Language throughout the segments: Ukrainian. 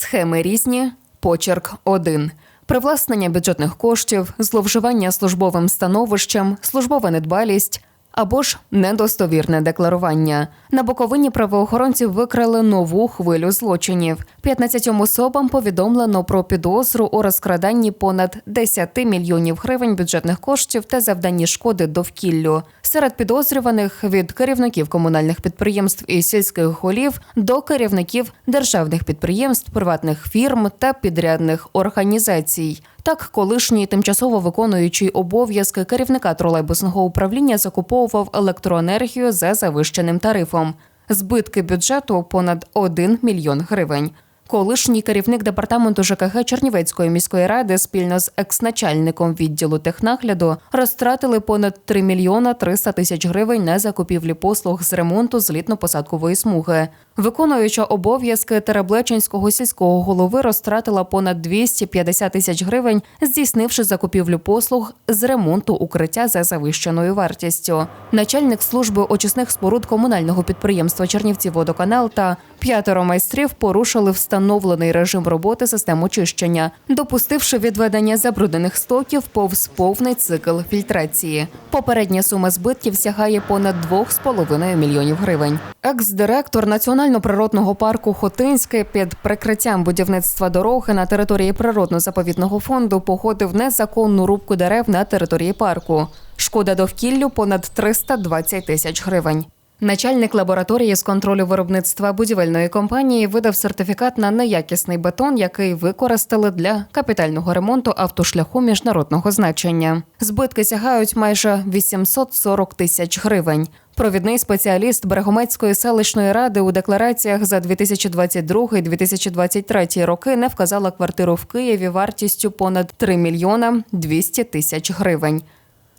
Схеми різні. Почерк 1. Привласнення бюджетних коштів, зловживання службовим становищем, службова недбалість або ж недостовірне декларування. На Буковині правоохоронці викрали нову хвилю злочинів. 15 особам повідомлено про підозру у розкраданні понад 10 мільйонів гривень бюджетних коштів та завданні шкоди довкіллю. Серед підозрюваних від керівників комунальних підприємств і сільських голів до керівників державних підприємств, приватних фірм та підрядних організацій. Так, колишній тимчасово виконуючий обов'язки керівника тролейбусного управління закуповував електроенергію за завищеним тарифом. Збитки бюджету понад 1 мільйон гривень. Колишній керівник департаменту ЖКГ Чернівецької міської ради спільно з екс-начальником відділу технагляду розтратили понад 3 мільйона 300 тисяч гривень на закупівлі послуг з ремонту злітно-посадкової смуги. Виконуюча обов'язки Тереблеченського сільського голови розтратила понад 250 тисяч гривень, здійснивши закупівлю послуг з ремонту укриття за завищеною вартістю. Начальник служби очисних споруд комунального підприємства Чернівці водоканал та п'ятеро майстрів порушили встановлений режим роботи систем очищення, допустивши відведення забруднених стоків повз повний цикл фільтрації. Попередня сума збитків сягає понад 2,5 мільйонів гривень. Екс-директор національно-природного парку Хотинське під прикриттям будівництва дороги на території природно-заповідного фонду погодив незаконну рубку дерев на території парку. Шкода довкіллю понад 320 тисяч гривень. Начальник лабораторії з контролю виробництва будівельної компанії видав сертифікат на неякісний бетон, який використали для капітального ремонту автошляху міжнародного значення. Збитки сягають майже 840 тисяч гривень. Провідний спеціаліст Берегомецької селищної ради у деклараціях за 2022-2023 роки не вказала квартиру в Києві вартістю понад 3 мільйона 200 тисяч гривень.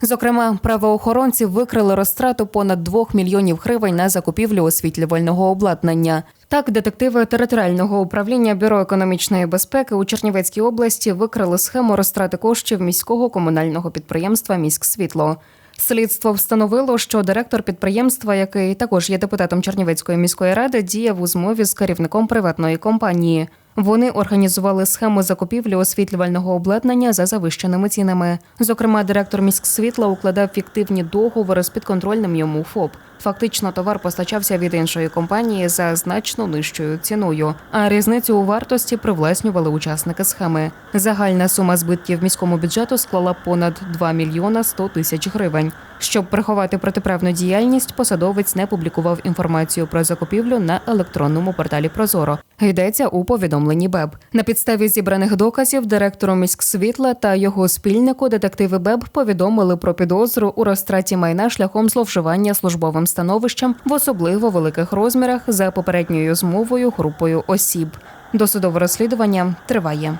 Зокрема, правоохоронці викрили розтрату понад 2 мільйонів гривень на закупівлю освітлювального обладнання. Так, детективи територіального управління бюро економічної безпеки у Чернівецькій області викрили схему розтрати коштів міського комунального підприємства Міськсвітло. Слідство встановило, що директор підприємства, який також є депутатом Чернівецької міської ради, діяв у змові з керівником приватної компанії. Вони організували схему закупівлі освітлювального обладнання за завищеними цінами. Зокрема, директор міськсвітла укладав фіктивні договори з підконтрольним йому ФОП. Фактично, товар постачався від іншої компанії за значно нижчою ціною, а різницю у вартості привласнювали учасники схеми. Загальна сума збитків міському бюджету склала понад 2 мільйона 100 тисяч гривень. Щоб приховати протиправну діяльність, посадовець не публікував інформацію про закупівлю на електронному порталі Прозоро. Йдеться у повідомленні БЕБ. На підставі зібраних доказів директору міськсвітла та його спільнику детективи БЕБ повідомили про підозру у розтраті майна шляхом зловживання службовим становищем в особливо великих розмірах за попередньою змовою групою осіб. Досудове розслідування триває.